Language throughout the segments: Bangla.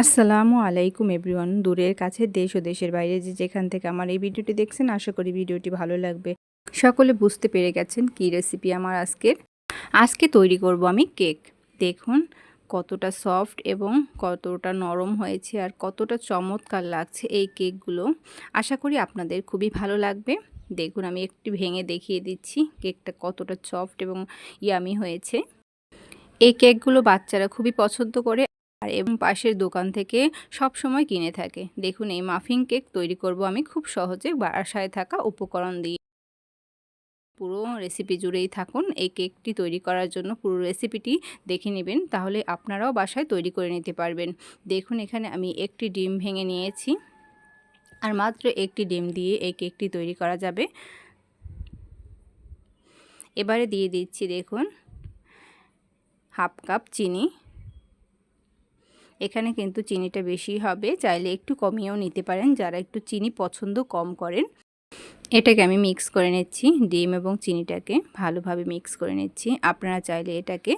আসসালামু আলাইকুম এভরিওয়ান। দূরের কাছে দেশ ও দেশের বাইরে যে যেখান থেকে আমার এই ভিডিওটি দেখছেন, আশা করি ভিডিওটি ভালো লাগবে। সকলে বুঝতে পেরে গেছেন কী রেসিপি আমার আজকের। আজকে তৈরি করব আমি কেক দেখুন, কতটা সফট এবং কতটা নরম হয়েছে আর কতটা চমৎকার লাগছে এই কেকগুলো আশা করি আপনাদের খুবই ভালো লাগবে। দেখুন, আমি একটু ভেঙে দেখিয়ে দিচ্ছি কেকটা কতটা সফট এবং ইয়ামি হয়েছে। এই কেকগুলো বাচ্চারা খুবই পছন্দ করে। আর এবং পাশের দোকান থেকে সব সময় কিনে থাকে। দেখুন, এই মাফিং কেক তৈরি করব আমি খুব সহজে বাসায় থাকা উপকরণ দিয়ে। পুরো রেসিপি জুড়েই থাকুন। এই কেকটি তৈরি করার জন্য পুরো রেসিপিটি দেখে নেবেন, তাহলে আপনারাও বাসায় তৈরি করে নিতে পারবেন। দেখুন, এখানে আমি একটি ডিম ভেঙে নিয়েছি। আর মাত্র একটি ডিম দিয়ে এই কেকটি তৈরি করা যাবে। এবারে দিয়ে দিচ্ছি, দেখুন, হাফ কাপ চিনি। এখানে কিন্তু চিনিটা বেশি হবে, চাইলে একটু কমিয়েও নিতে পারেন যারা একটু চিনি পছন্দ কম করেন। এটাকে আমি মিক্স করে নিচ্ছি, ডিম এবং চিনিটাকে ভালোভাবে মিক্স করে নিচ্ছি। আপনারা চাইলে এটাকে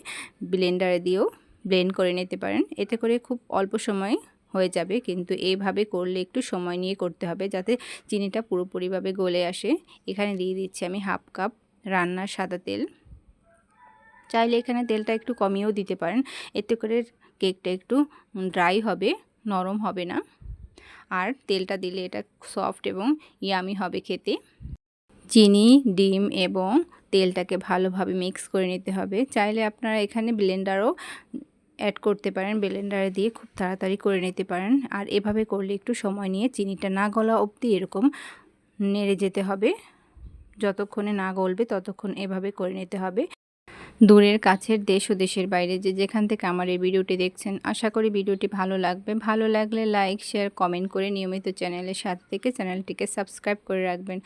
ব্লেন্ডারে দিয়েও ব্লেন্ড করে নিতে পারেন। এতে করে খুব অল্প সময় হয়ে যাবে, কিন্তু এইভাবে করলে একটু সময় নিয়ে করতে হবে যাতে চিনিটা পুরোপুরিভাবে গলে আসে। এখানে দিয়ে দিচ্ছি আমি হাফ কাপ রান্নার সাদা তেল। চাইলে এখানে তেলটা একটু কমিয়েও দিতে পারেন। এতে করে কেকটা একটু ড্রাই হবে, নরম হবে না। আর তেলটা দিলে এটা সফট এবং ইয়ামি হবে খেতে। চিনি, ডিম এবং তেলটাকে ভালোভাবে মিক্স করে নিতে হবে। চাইলে আপনারা এখানে ব্লেন্ডারও অ্যাড করতে পারেন, ব্লেন্ডারে দিয়ে খুব তাড়াতাড়ি করে নিতে পারেন। আর এভাবে করলে একটু সময় নিয়ে চিনিটা না গলা অবধি এরকম নেড়ে যেতে হবে। যতক্ষণে না গলবে ততক্ষণ এভাবে করে নিতে হবে। দূরের, কাছের, দেশ ও দেশের বাইরে যে যেখান থেকে আমার এই ভিডিওটি দেখছেন, আশা করি ভিডিওটি ভালো লাগবে। ভালো লাগলে লাইক, শেয়ার, কমেন্ট করে নিয়মিত চ্যানেলের সাথে থেকে চ্যানেলটিকে সাবস্ক্রাইব করে রাখবেন।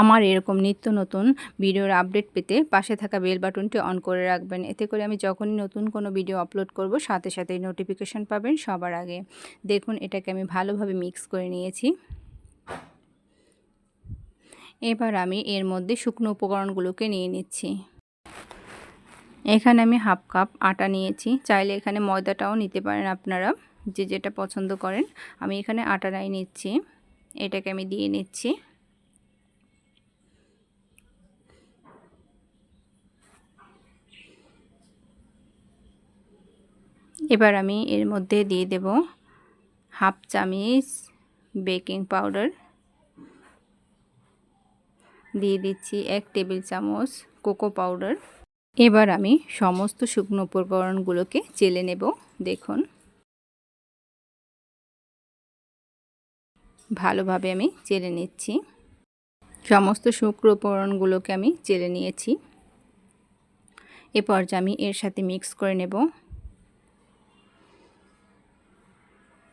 আমার এরকম নিত্য নতুন ভিডিওর আপডেট পেতে পাশে থাকা বেল বাটনটি অন করে রাখবেন। এতে করে আমি যখনই নতুন কোনো ভিডিও আপলোড করব, সাথে সাথেই নোটিফিকেশন পাবেন সবার আগে। দেখুন, এটাকে আমি ভালোভাবে মিক্স করে নিয়েছি। এবার আমি এর মধ্যে শুকনো উপকরণগুলোকে নিয়ে নিচ্ছি। এখানে আমি হাফ কাপ আটা নিয়েছি। চাইলে এখানে ময়দাটাও নিতে পারেন আপনারা, যে যেটা পছন্দ করেন। আমি এখানে আটাটাই নিচ্ছি। এটাকে আমি দিয়ে নিচ্ছি। এবার আমি এর মধ্যে দিয়ে দেব হাফ চামিচ বেকিং পাউডার। দিয়ে দিচ্ছি এক টেবিল চামচ কোকো পাউডার। এবার আমি সমস্ত শুকনো উপকরণগুলোকে চেলে নেব, দেখুন। ভালোভাবে আমি চেলে নিচ্ছি। সমস্ত শুকনো উপকরণগুলোকে আমি চেলে নিয়েছি। এ পর্যায়ে আমি এর সাথে মিক্স করে নেব।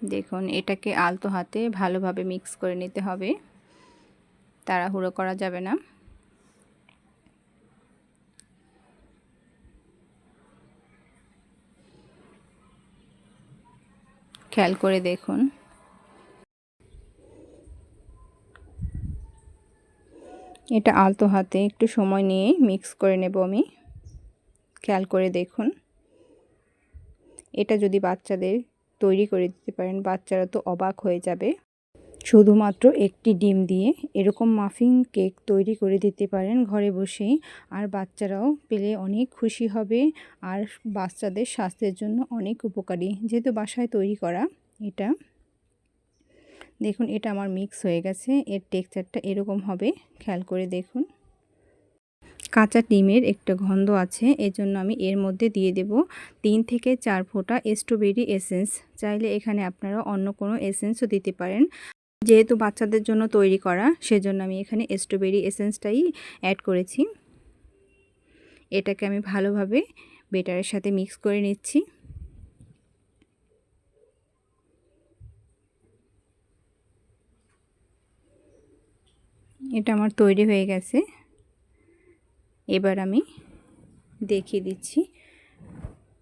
দেখুন, এটাকে আলতো হাতে ভালোভাবে মিক্স করে নিতে হবে। তাড়াহুড়ো করা যাবে না। খেয়াল করে দেখুন। এটা আলতো হাতে একটু সময় নিয়ে মিক্স করে নেব আমি। খেয়াল করে দেখুন। এটা যদি বাচ্চাদের তৈরি করে দিতে পারেন, বাচ্চারা তো অবাক হয়ে যাবে। শুধুমাত্র একটি ডিম দিয়ে এরকম মাফিং কেক তৈরি করে দিতে পারেন ঘরে বসেই। আর বাচ্চারাও পেলে অনেক খুশি হবে আর বাচ্চাদের স্বাস্থ্যের জন্য অনেক উপকারী। যেহেতু বাসায় তৈরি করা এটা। দেখুন, এটা আমার মিক্স হয়ে গেছে। এর টেক্সচারটা এরকম হবে। খেয়াল করে দেখুন। কাঁচা ডিমের একটা গন্ধ আছে। এজন্য আমি এর মধ্যে দিয়ে দেব তিন থেকে চার ফোঁটা স্ট্রবেরি এসেন্স চাইলে এখানে আপনারা অন্য কোনো এসেন্সও দিতে পারেন। যেহেতু বাচ্চাদের জন্য তৈরি করা, সেজন্য আমি এখানে স্ট্রবেরি এসেন্সটাই অ্যাড করেছি। এটাকে আমি ভালোভাবে বেটারের সাথে মিক্স করে নিচ্ছি। এটা আমার তৈরি হয়ে গেছে। এবার আমি দেখিয়ে দিচ্ছি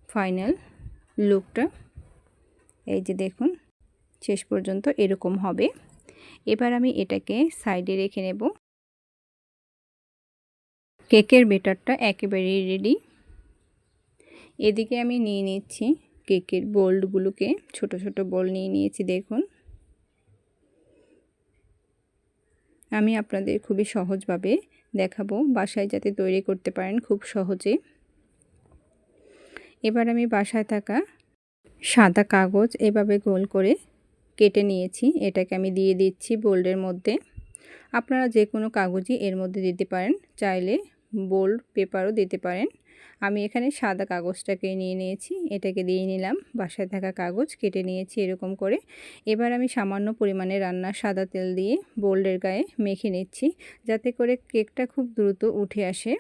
ফাইনাল লুকটা এই যে দেখুন, শেষ পর্যন্ত এরকম হবে। এবার আমি এটাকে সাইডে রেখে নেব। কেকের বেটারটা একেবারেই রেডি। এদিকে আমি নিয়ে নিচ্ছি কেকের বোল্ডগুলোকে। ছোট ছোট বোল নিয়ে নিয়েছি, দেখুন। আমি আপনাদের খুবই সহজভাবে দেখাবো, বাসায় যাতে তৈরি করতে পারেন খুব সহজে। এবার আমি বাসায় থাকা সাদা কাগজ এভাবে গোল করে কেটে নিয়েছি, এটাকে আমি দিয়ে দিচ্ছি বোল্ডের মধ্যে। আপনারা যে কোনো কাগজই এর মধ্যে দিতে পারেন, চাইলে বোল্ড পেপারও দিতে পারেন। আমি এখানে সাদা কাগজটাকে নিয়ে নিয়েছি, এটাকে দিয়ে নিলাম, বাসায় থাকা কাগজ কেটে নিয়েছি এরকম করে। এবার আমি সামান্য পরিমাণে রান্নার সাদা তেল দিয়ে বোল্ডের গায়ে মেখে নিচ্ছি, যাতে করে কেকটা খুব দ্রুত উঠে আসে।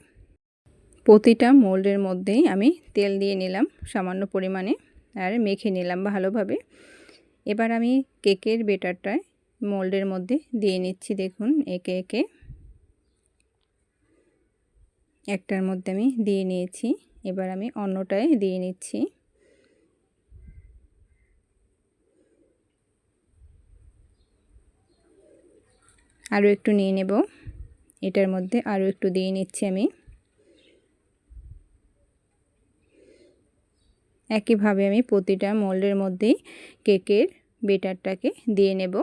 প্রতিটা মোল্ডের মধ্যেই আমি তেল দিয়ে নিলাম সামান্য পরিমাণে, আর মেখে নিলাম ভালোভাবে। এবার আমি কেকের বেটারটায় মোল্ডের মধ্যে দিয়ে নিচ্ছি, দেখুন, একে একে। একটার মধ্যে আমি দিয়ে নিয়েছি, এবার আমি অন্যটায় দিয়ে নিচ্ছি। আরও একটু নিয়ে নেব, এটার মধ্যে আরও একটু দিয়ে নিচ্ছি আমি। একইভাবে আমি প্রতিটা মোল্ডের মধ্যেই কেকের বেটারটাকে দিয়ে নেব।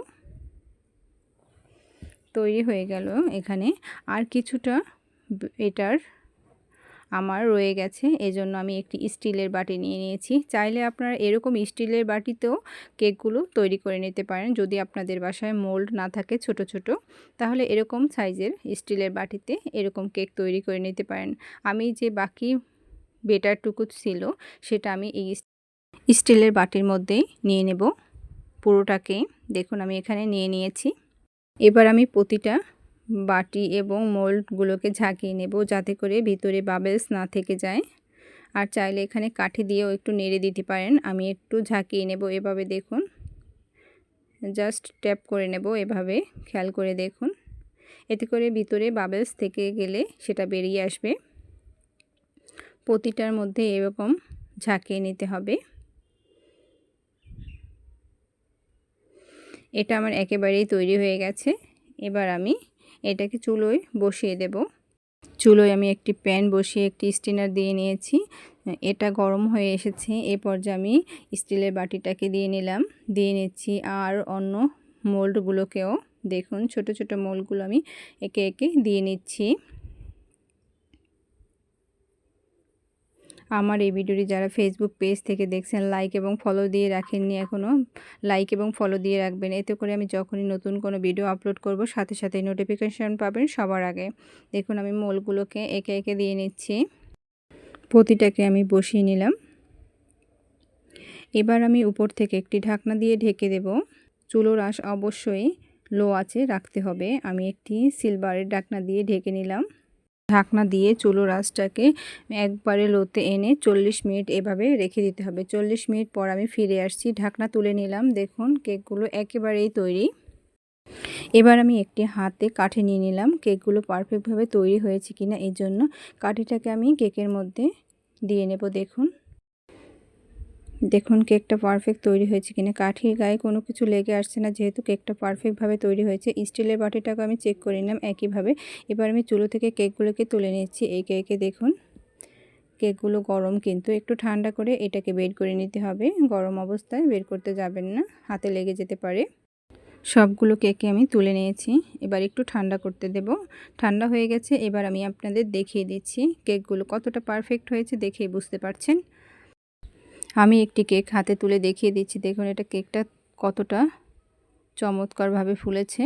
তৈরি হয়ে গেল এখানে। আর কিছুটা এটার আমার রয়ে গেছে, এজন্য আমি একটি স্টিলের বাটি নিয়ে নিয়েছি। চাইলে আপনারা এরকম স্টিলের বাটিতেও কেকগুলো তৈরি করে নিতে পারেন, যদি আপনাদের বাসায় মোল্ড না থাকে ছোট ছোট। তাহলে এরকম সাইজের স্টিলের বাটিতে এরকম কেক তৈরি করে নিতে পারেন। আমি যে বাকি বেটারটুকু ছিল, সেটা আমি এই স্টিলের বাটির মধ্যেই নিয়ে নেব। পুরোটাকে দেখুন আমি এখানে নিয়ে নিয়েছি। এবার আমি প্রতিটা বাটি এবং মোল্ডগুলোকে ঝাঁকিয়ে নেব যাতে করে ভিতরে বাবেলস না থেকে যায়। আর চাইলে এখানে কাঠি দিয়েও একটু নেড়ে দিতে পারেন। আমি একটু ঝাঁকিয়ে নেব এভাবে দেখুন। জাস্ট ট্যাপ করে নেব এভাবে, খেয়াল করে দেখুন। এতে করে ভিতরে বাবেলস থেকে গেলে সেটা বেরিয়ে আসবে। প্রতিটার মধ্যে এরকম ঝাঁকিয়ে নিতে হবে। এটা আমার একেবারেই তৈরি হয়ে গেছে। এবার আমি এটাকে চুলোয় বসিয়ে দেব। চুলোয় আমি একটি প্যান বসিয়ে একটি স্টিনার দিয়ে নিয়েছি। এটা গরম হয়ে এসেছে। এ পর্যায়ে আমি স্টিলের বাটিটাকে দিয়ে নিলাম। দিয়ে নিচ্ছি আর অন্য মোল্ডগুলোকেও। দেখুন, ছোট ছোট মোল্ডগুলো আমি একে একে দিয়ে নিচ্ছি। আমার এই ভিডিওটি যারা ফেসবুক পেজ থেকে দেখছেন লাইক এবং ফলো দিয়ে রাখেননি এখনও লাইক এবং ফলো দিয়ে রাখবেন। এতে করে আমি যখনই নতুন কোনো ভিডিও আপলোড করব, সাথে সাথে নোটিফিকেশান পাবেন সবার আগে। দেখুন, আমি মোলগুলোকে একে একে দিয়ে নিচ্ছি। প্রতিটাকে আমি বসিয়ে নিলাম। এবার আমি উপর থেকে একটি ঢাকনা দিয়ে ঢেকে দেব। চুলোর আঁশ অবশ্যই লো আছে রাখতে হবে। আমি একটি সিলভারের ঢাকনা দিয়ে ঢেকে নিলাম। ঢাকনা দিয়ে চুলো রাসটাকে একবারে লোতে এনে চল্লিশ মিনিট এভাবে রেখে দিতে হবে। চল্লিশ মিনিট পর আমি ফিরে আসছি, ঢাকনা তুলে নিলাম। দেখুন, কেকগুলো একেবারেই তৈরি। এবার আমি একটি হাতে কাঠে নিয়ে নিলাম। কেকগুলো পারফেক্টভাবে তৈরি হয়েছে কিনা এই জন্য কাঠিটাকে আমি কেকের মধ্যে দিয়ে নেব। দেখুন। দেখুন কেকটা পারফেক্ট তৈরি হয়েছে কিনা। কাঠির গায়ে কোনো কিছু লেগে আসছে না, যেহেতু কেকটা পারফেক্টভাবে তৈরি হয়েছে। স্টিলের বাটিটাকে আমি চেক করে নিলাম একইভাবে। এবার আমি চুলো থেকে কেকগুলোকে তুলে নিচ্ছি। এই কেকে দেখুন, কেকগুলো গরম কিন্তু। একটু ঠান্ডা করে এটাকে বের করে নিতে হবে। গরম অবস্থায় বের করতে যাবেন না, হাতে লেগে যেতে পারে। সবগুলো কেকে আমি তুলে নিয়েছি। এবার একটু ঠান্ডা করতে দেব। ঠান্ডা হয়ে গেছে, এবার আমি আপনাদের দেখিয়ে দিচ্ছি কেকগুলো কতটা পারফেক্ট হয়েছে দেখেই বুঝতে পারছেন। আমি একটি কেক হাতে তুলে দেখিয়ে দিচ্ছি। দেখুন, এটা কেকটা কতটা চমৎকারভাবে ফুলেছে।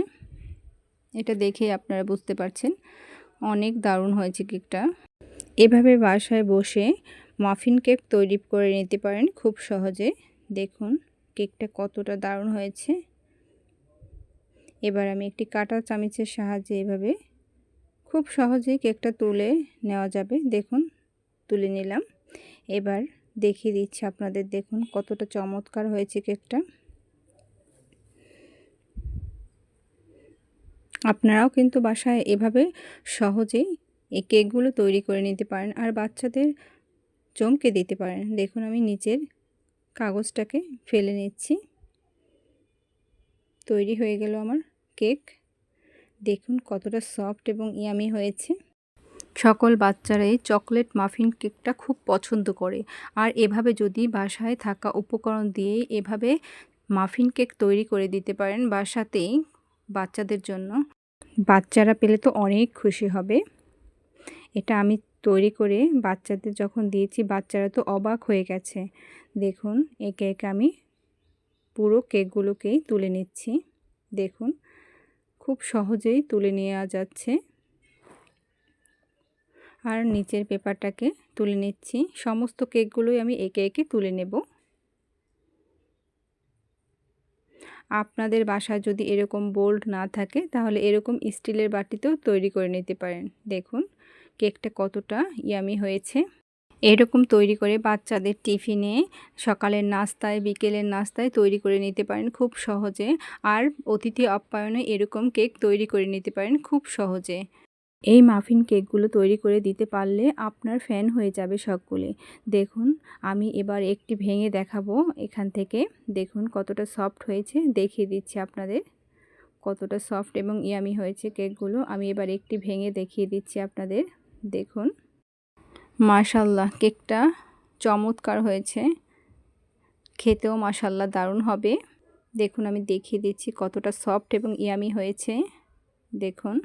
এটা দেখে আপনারা বুঝতে পারছেন অনেক দারুণ হয়েছে কেকটা। এভাবে বাসায় বসে মাফিন কেক তৈরি করে নিতে পারেন খুব সহজে। দেখুন, কেকটা কতটা দারুণ হয়েছে। এবার আমি একটি কাটা চামিচের সাহায্যে এভাবে খুব সহজেই কেকটা তুলে নেওয়া যাবে। দেখুন, তুলে নিলাম। এবার দেখিয়ে দিচ্ছি আপনাদের, দেখুন কতটা চমৎকার হয়েছে কেকটা। আপনারাও কিন্তু বাসায় এভাবে সহজেই এই কেকগুলো তৈরি করে নিতে পারেন আর বাচ্চাদের চমকে দিতে পারেন। দেখুন আমি নিচের কাগজটাকে ফেলে নিচ্ছি। তৈরি হয়ে গেল আমার কেক। দেখুন কতটা সফট এবং ইয়ামি হয়েছে। সকল বাচ্চারাই চকলেট মাফিন কেকটা খুব পছন্দ করে। আর এভাবে যদি বাসায় থাকা উপকরণ দিয়ে এভাবে মাফিন কেক তৈরি করে দিতে পারেন বাসাতেই বাচ্চাদের জন্য। বাচ্চারা পেলে তো অনেক খুশি হবে। এটা আমি তৈরি করে বাচ্চাদের যখন দিয়েছি, বাচ্চারা তো অবাক হয়ে গেছে। দেখুন একে একে আমি পুরো কেকগুলোকেই তুলে নিচ্ছি। দেখুন, খুব সহজেই তুলে নেওয়া যাচ্ছে। আর নিচের পেপারটাকে তুলে নিচ্ছি। সমস্ত কেকগুলোই আমি একে একে তুলে নেব। আপনাদের বাসায় যদি এরকম বোল্ড না থাকে, তাহলে এরকম স্টিলের বাটিতেও তৈরি করে নিতে পারেন। দেখুন, কেকটা কতটা ইয়ামি হয়েছে। এরকম তৈরি করে বাচ্চাদের টিফিনে, সকালের নাস্তায়, বিকেলের নাস্তায় তৈরি করে নিতে পারেন খুব সহজে। আর অতিথি আপ্যায়নে এরকম কেক তৈরি করে নিতে পারেন খুব সহজে। এই মাফিন কেকগুলো তৈরি করে দিতে পারলে আপনার ফ্যান হয়ে যাবে সবগুলি। দেখুন, আমি এবার একটি ভেঙে দেখাবো এখান থেকে। দেখুন, কতটা সফট হয়েছে। দেখিয়ে দিচ্ছি আপনাদের কতটা সফট এবং ইয়ামি হয়েছে কেকগুলো। আমি এবার একটি ভেঙে দেখিয়ে দিচ্ছি আপনাদের। দেখুন মাশাল্লাহ কেকটা চমৎকার হয়েছে। খেতেও মাশাল্লাহ দারুণ হবে। দেখুন, আমি দেখিয়ে দিচ্ছি কতটা সফট এবং ইয়ামি হয়েছে। দেখুন।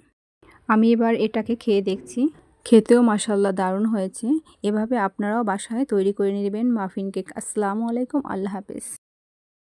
আমি এবার এটাকে খেয়ে দেখছি। খেতেও মাসাল্লাহ দারুণ হয়েছে। এভাবে আপনারাও বাসায় তৈরি করে নেবেন মাফিন কেক। আসসালামু আলাইকুম, আল্লাহ হাফেজ।